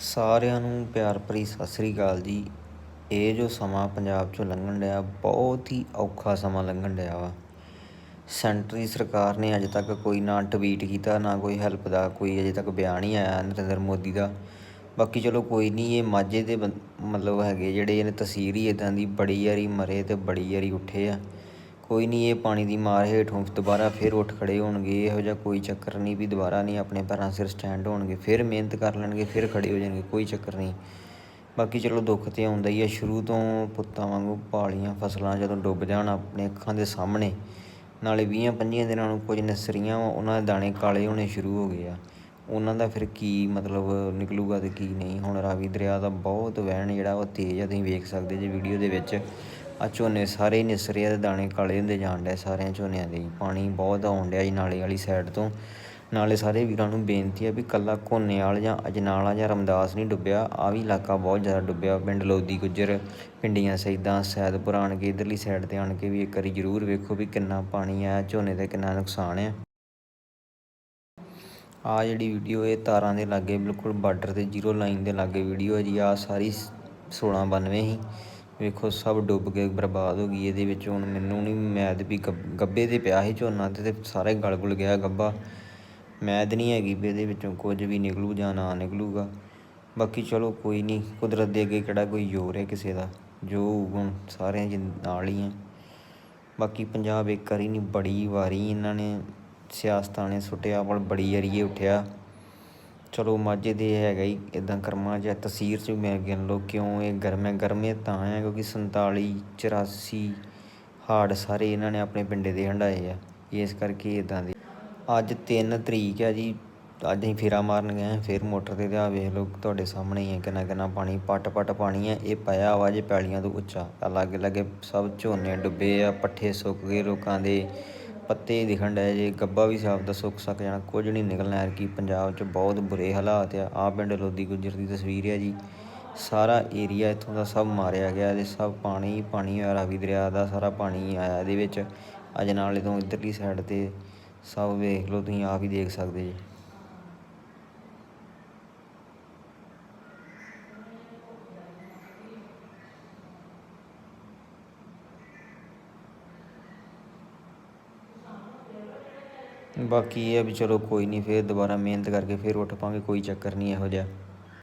ਸਾਰਿਆਂ ਨੂੰ ਪਿਆਰ ਭਰੀ ਸਤਿ ਸ੍ਰੀ ਅਕਾਲ ਜੀ। ਇਹ ਜੋ ਸਮਾਂ ਪੰਜਾਬ 'ਚੋਂ ਲੰਘਣ ਡਿਆ, ਬਹੁਤ ਹੀ ਔਖਾ ਸਮਾਂ ਲੰਘਣ ਡਿਆ ਵਾ। ਸੈਂਟਰੀ ਸਰਕਾਰ ਨੇ ਅਜੇ ਤੱਕ ਕੋਈ ਨਾ ਟਵੀਟ ਕੀਤਾ, ਨਾ ਕੋਈ ਹੈਲਪ ਦਾ, ਕੋਈ ਅਜੇ ਤੱਕ ਬਿਆਨ ਹੀ ਆਇਆ ਨਰਿੰਦਰ ਮੋਦੀ ਦਾ। ਬਾਕੀ ਚਲੋ ਕੋਈ ਨਹੀਂ, ਇਹ ਮਾਝੇ ਦੇ ਬੰ- ਮਤਲਬ ਹੈਗੇ ਜਿਹੜੇ ਇਹਨੇ ਤਸਵੀਰ ਹੀ ਇਦਾਂ ਦੀ ਬੜੀ ਯਾਰੀ ਮਰੇ ਤੇ ਬੜੀ ਯਾਰੀ ਉੱਠੇ ਆ। ਕੋਈ ਨਹੀਂ, ਇਹ ਪਾਣੀ ਦੀ ਮਾਰ ਹੇਠੋਂ ਦੁਬਾਰਾ ਫਿਰ ਉੱਠ ਖੜੇ ਹੋਣਗੇ। ਇਹੋ ਜਿਹਾ ਕੋਈ ਚੱਕਰ ਨਹੀਂ ਵੀ ਦੁਬਾਰਾ ਨਹੀਂ ਆਪਣੇ ਪੈਰਾਂ ਸਿਰ ਸਟੈਂਡ ਹੋਣਗੇ। ਫਿਰ ਮਿਹਨਤ ਕਰ ਲੈਣਗੇ, ਫਿਰ ਖੜੇ ਹੋ ਜਾਣਗੇ, ਕੋਈ ਚੱਕਰ ਨਹੀਂ। ਬਾਕੀ ਚਲੋ ਦੁੱਖ ਤੇ ਆਉਂਦਾ ਹੀ ਆ। ਸ਼ੁਰੂ ਤੋਂ ਪੁੱਤਾਂ ਵਾਂਗੂ ਪਾਲੀਆਂ ਫਸਲਾਂ ਜਦੋਂ ਡੁੱਬ ਜਾਣ ਆਪਣੇ ਅੱਖਾਂ ਦੇ ਸਾਹਮਣੇ, ਨਾਲੇ 20 25 ਦਿਨਾਂ ਨੂੰ ਕੁਝ ਨਸਰੀਆਂ ਉਹਨਾਂ ਦੇ ਦਾਣੇ ਕਾਲੇ ਹੋਣੇ ਸ਼ੁਰੂ ਹੋ ਗਏ ਆ। ਉਹਨਾਂ ਦਾ ਫਿਰ ਕੀ ਮਤਲਬ ਨਿਕਲੂਗਾ ਤੇ ਕੀ ਨਹੀਂ? ਹੁਣ ਰਾਵੀ ਦਰਿਆ ਦਾ ਬਹੁਤ ਵਹਿਣ ਜਿਹੜਾ ਉਹ ਤੇਜ਼ ਆ, ਤੁਸੀਂ ਵੇਖ ਸਕਦੇ ਜੇ ਵੀਡੀਓ ਦੇ ਵਿੱਚ। ਆ ਝੋਨੇ ਸਾਰੇ ਹੀ ਨਿਸਰੇ ਆ ਦਾਣੇ ਕਾਲੇ ਹੁੰਦੇ ਜਾਣ ਡਏ ਸਾਰਿਆਂ ਝੋਨਿਆਂ ਦੇ ਹੀ। ਪਾਣੀ ਬਹੁਤ ਆਉਣ ਡਿਆ ਜੀ ਨਾਲੇ ਵਾਲੀ ਸਾਈਡ ਤੋਂ। ਨਾਲੇ ਸਾਰੇ ਵੀਰਾਂ ਨੂੰ ਬੇਨਤੀ ਆ ਵੀ ਕੱਲਾ ਘੋਨੇਵਾਲ ਜਾਂ ਅਜਨਾਲਾ ਜਾਂ ਰਮਦਾਸ ਨਹੀਂ ਡੁੱਬਿਆ ਆ ਵੀ ਇਲਾਕਾ ਬਹੁਤ ਜ਼ਿਆਦਾ ਡੁੱਬਿਆ। ਪਿੰਡ ਲੋਦੀ ਗੁੱਜਰ, ਪਿੰਡੀਆਂ ਸੈਦਾਂ ਸੈਦਪੁਰ ਆਣ ਕੇ ਇਧਰਲੀ ਸਾਈਡ ਤੇ ਆਣ ਕੇ ਵੀ ਇੱਕ ਵਾਰੀ ਜ਼ਰੂਰ ਵੇਖੋ ਵੀ ਕਿੰਨਾ ਪਾਣੀ ਆਇਆ ਝੋਨੇ ਦਾ ਕਿੰਨਾ ਨੁਕਸਾਨ ਆ। ਆ ਜਿਹੜੀ ਵੀਡੀਓ ਇਹ ਤਾਰਾਂ ਦੇ ਲਾਗੇ ਬਿਲਕੁਲ ਬਾਰਡਰ ਤੇ ਜ਼ੀਰੋ ਲਾਈਨ ਦੇ ਲਾਗੇ ਵੀਡੀਓ ਹੈ ਜੀ ਆ ਸਾਰੀ 1692 ਹੀ। ਵੇਖੋ, ਸਭ ਡੁੱਬ ਕੇ ਬਰਬਾਦ ਹੋ ਗਈ ਇਹਦੇ ਵਿੱਚ। ਹੁਣ ਮੈਨੂੰ ਨਹੀਂ ਮੈਦ ਵੀ ਗੱਬ- ਗੱਬੇ ਤੇ ਪਿਆ ਸੀ ਝੋਨਾ ਤੇ ਤੇ ਸਾਰੇ ਗਲ ਗੁਲ ਗਿਆ ਗੱਬਾ। ਮੈਦ ਨਹੀਂ ਹੈਗੀ ਵੀ ਇਹਦੇ ਵਿੱਚੋਂ ਕੁਝ ਵੀ ਨਿਕਲੂ ਜਾਂ ਨਾ ਨਿਕਲੂਗਾ। ਬਾਕੀ ਚਲੋ ਕੋਈ ਨਹੀਂ ਕੁਦਰਤ ਦੇ ਅੱਗੇ ਕਿਹੜਾ ਕੋਈ ਜ਼ੋਰ ਹੈ ਕਿਸੇ ਦਾ? ਜੋ ਹੋਊ ਹੁਣ ਸਾਰਿਆਂ ਦੇ ਨਾਲ ਹੀ ਹੈ। ਬਾਕੀ ਪੰਜਾਬ ਇੱਕ ਵਾਰੀ ਨਹੀਂ ਬੜੀ ਵਾਰੀ ਇਹਨਾਂ ਨੇ ਸਿਆਸਤਾਂ ਨੇ ਸੁੱਟਿਆ ਪਰ ਬੜੀ ਵਾਰੀ ਇਹ ਉੱਠਿਆ। ਚਲੋ ਮਾਝੇ ਦੇ ਹੈਗਾ ਹੀ ਇਦਾਂ ਕਰਮਾਂ ਜਾਂ ਤਸੀਰ ਚ ਮੈਂ ਗਿਣ ਲਓ, ਕਿਉਂ ਇਹ ਗਰਮੇ ਗਰਮੇ ਤਾਂ ਹੈ ਕਿਉਂਕਿ 47 84 ਹਾੜ ਸਾਰੇ ਇਹਨਾਂ ਨੇ ਆਪਣੇ ਪਿੰਡੇ ਦੇ ਹੰਡਾਏ ਆ, ਇਸ ਕਰਕੇ ਇਦਾਂ ਦੇ। ਅੱਜ 3 ਤਰੀਕ ਹੈ ਜੀ, ਅੱਜ ਅਸੀਂ ਫੇਰਾ ਮਾਰਨ ਗਏ ਹਾਂ ਫਿਰ ਮੋਟਰ ਤੇ ਤੇ ਆ ਵੇਖ ਲਓ, ਤੁਹਾਡੇ ਸਾਹਮਣੇ ਹੀ ਹੈ ਕਿੰਨਾ ਕਿੰਨਾ ਪਾਣੀ ਪੱਟ ਪੱਟ ਪਾਣੀ ਹੈ ਇਹ ਪਾਇਆ ਵਾ ਜੇ ਪੈਲੀਆਂ ਤੋਂ ਉੱਚਾ ਅਲੱਗ ਅਲੱਗ ਸਭ ਝੋਨੇ ਡੁੱਬੇ ਆ, ਪੱਠੇ ਸੁੱਕ ਗਏ ਲੋਕਾਂ ਦੇ ਪੱਤੇ ਦਿਖਣ ਡਏ ਜੇ। ਗੱਬਾ ਵੀ ਸਾਫ਼ ਦਾ ਸੁੱਕ ਸਕ ਜਾਣਾ ਕੁਝ ਨਹੀਂ ਨਿਕਲਣਾ। ਹੈ ਕਿ ਪੰਜਾਬ 'ਚ ਬਹੁਤ ਬੁਰੇ ਹਾਲਾਤ ਆ। ਆ ਪਿੰਡ ਲੋਦੀ ਗੁੱਜਰ ਦੀ ਤਸਵੀਰ ਹੈ ਜੀ। ਸਾਰਾ ਏਰੀਆ ਇੱਥੋਂ ਦਾ ਸਭ ਮਾਰਿਆ ਗਿਆ ਤੇ ਸਭ ਪਾਣੀ ਹੀ ਪਾਣੀ ਹੋਇਆ ਰਾਵੀ ਦਰਿਆ ਦਾ ਸਾਰਾ ਪਾਣੀ ਆਇਆ ਇਹਦੇ ਵਿੱਚ। ਅਜਨਾਲੇ ਤੋਂ ਇੱਧਰਲੀ ਸਾਈਡ ਤੇ ਸਭ ਵੇਖ ਲਓ, ਤੁਸੀਂ ਆਪ ਹੀ ਦੇਖ ਸਕਦੇ ਜੀ। ਬਾਕੀ ਇਹ ਆ ਵੀ ਚਲੋ ਕੋਈ ਨਹੀਂ, ਫਿਰ ਦੁਬਾਰਾ ਮਿਹਨਤ ਕਰਕੇ ਫਿਰ ਉੱਠ ਪਾਂਗੇ ਕੋਈ ਚੱਕਰ ਨਹੀਂ ਇਹੋ ਜਿਹਾ।